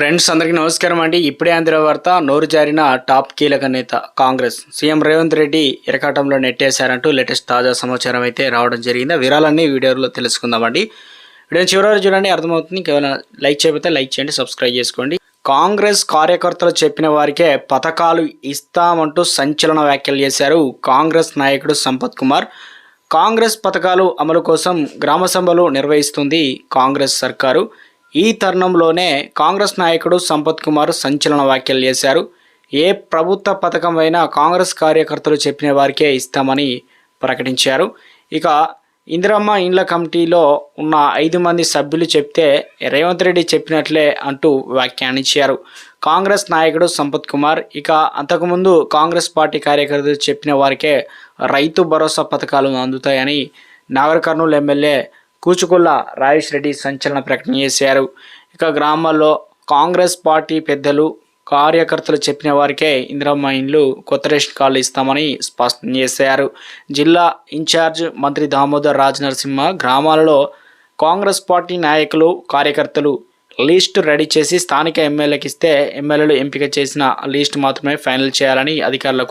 Friends అందరికీ నమస్కారం అండి. ఇప్పుడే అందిన వార్త నోరు జారిన టాప్ కీలక నేత కాంగ్రెస్. సీఎం రేవంత్ రెడ్డి ఇరకాటంలో నెట్టేశారంటూ లేటెస్ట్ తాజా సమాచారం అయితే రావడం జరిగింది. వివరాలన్నీ వీడియోలో తెలుసుకుందామండి వీడియో చివరి చూడండి అర్థమవుతుంది. కేవలం లైక్ చేయకపోతే లైక్ చేయండి సబ్స్క్రైబ్ చేసుకోండి. కాంగ్రెస్ కార్యకర్తలు చెప్పిన వారికే పథకాలు ఇస్తామంటూ సంచలన వ్యాఖ్యలు చేశారు కాంగ్రెస్ నాయకుడు సంపత్ కుమార్. కాంగ్రెస్ పథకాలు అమలు కోసం గ్రామ సభలు నిర్వహిస్తుంది కాంగ్రెస్ సర్కారు. ఈ తరుణంలోనే కాంగ్రెస్ నాయకుడు సంపత్ కుమార్ సంచలన వ్యాఖ్యలు చేశారు. ఏ ప్రభుత్వ పథకం అయినా కాంగ్రెస్ కార్యకర్తలు చెప్పిన వారికే ఇస్తామని ప్రకటించారు. ఇక ఇందిరమ్మ ఇండ్ల కమిటీలో ఉన్న ఐదు మంది సభ్యులు చెప్తే రేవంత్ రెడ్డి చెప్పినట్లే అంటూ వ్యాఖ్యానించారు. కాంగ్రెస్ నాయకుడు సంపత్ కుమార్ ఇక అంతకుముందు కాంగ్రెస్ పార్టీ కార్యకర్తలు చెప్పిన వారికే రైతు భరోసా పథకాలు అందుతాయని నాగర్ కర్నూలు ఎమ్మెల్యే కూచుకుల్ల రాజేష్ రెడ్డి సంచలన ప్రకటన చేశారు. ఇక గ్రామాల్లో కాంగ్రెస్ పార్టీ పెద్దలు కార్యకర్తలు చెప్పిన వారికే ఇందిరమ్మ ఇండ్లు కొత్త రేషన్ కార్డులు ఇస్తామని స్పష్టం చేశారు. జిల్లా ఇన్ఛార్జ్ మంత్రి దామోదర్ రాజ్ నరసింహ గ్రామాలలో కాంగ్రెస్ పార్టీ నాయకులు కార్యకర్తలు లిస్ట్ రెడీ చేసి స్థానిక ఎమ్మెల్యేకి ఇస్తే ఎమ్మెల్యేలు ఎంపిక చేసిన లిస్ట్ మాత్రమే ఫైనల్ చేయాలని అధికారులకు